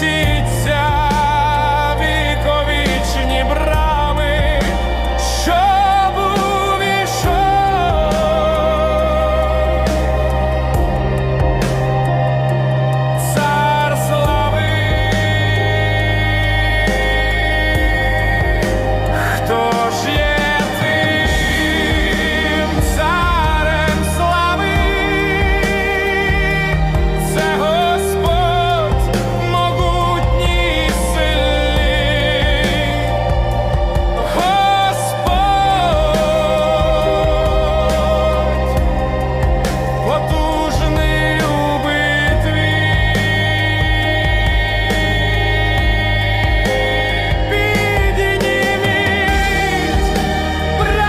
місяця.